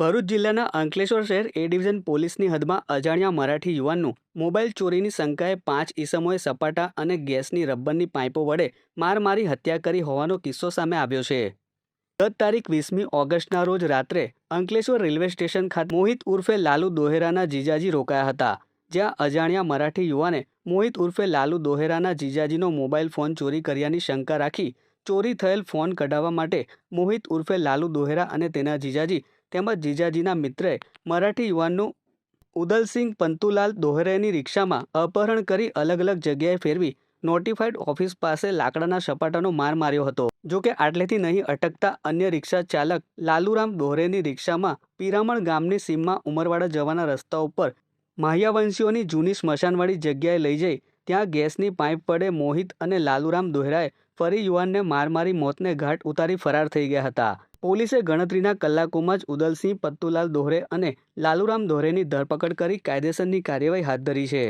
ભરૂચ જિલ્લાના અંકલેશ્વર શહેર એ ડિવિઝન પોલીસની હદમાં અજાણ્યા મરાઠી યુવાનનું મોબાઈલ ચોરીની શંકાએ પાંચ ઈસમોએ સપાટા અને ગેસની રબ્બરની પાઇપો વડે માર મારી હત્યા કરી હોવાનો કિસ્સો સામે આવ્યો છે. ગત તારીખ વીસમી ઓગસ્ટના રોજ રાત્રે અંકલેશ્વર રેલવે સ્ટેશન ખાતે મોહિત ઉર્ફે લાલુ દોહેરાના જીજાજી રોકાયા હતા, જ્યાં અજાણ્યા મરાઠી યુવાને મોહિત ઉર્ફે લાલુ દોહેરાના જીજાજીનો મોબાઈલ ફોન ચોરી કર્યાની શંકા રાખી ચોરી થયેલ ફોન કઢાવવા માટે મોહિત ઉર્ફે લાલુ દોહેરા અને તેના જીજાજી તેમજ જીજાજીના મિત્રએ મરાઠી યુવાનનું ઉદલસિંહ પંતુલાલ દોહરેની રિક્ષામાં અપહરણ કરી અલગ અલગ જગ્યાએ ફેરવી નોટિફાઈડ ઓફિસ પાસે લાકડાના સપાટાનો માર માર્યો હતો. જો કે આટલેથી નહીં અટકતા અન્ય રિક્ષા ચાલક લાલુરામ દોહરેની રિક્ષામાં પિરામણ ગામની સીમમાં ઉમરવાડા જવાના રસ્તા ઉપર માહ્યાવંશીઓની જૂની સ્મશાનવાળી જગ્યાએ લઈ જઈ ત્યાં ગેસની પાઇપ પડે, મોહિત અને લાલુરામ દોહરાએ ફરી યુવાનને માર મારી મોતને ઘાટ ઉતારી ફરાર થઈ ગયા હતા. પોલીસે ગણતરીના કલાકોમાં જ ઉદલસિંહ, પત્તુલાલ દોહરે અને લાલુરામ દોહરેની ધરપકડ કરી કાયદેસરની કાર્યવાહી હાથ ધરી છે.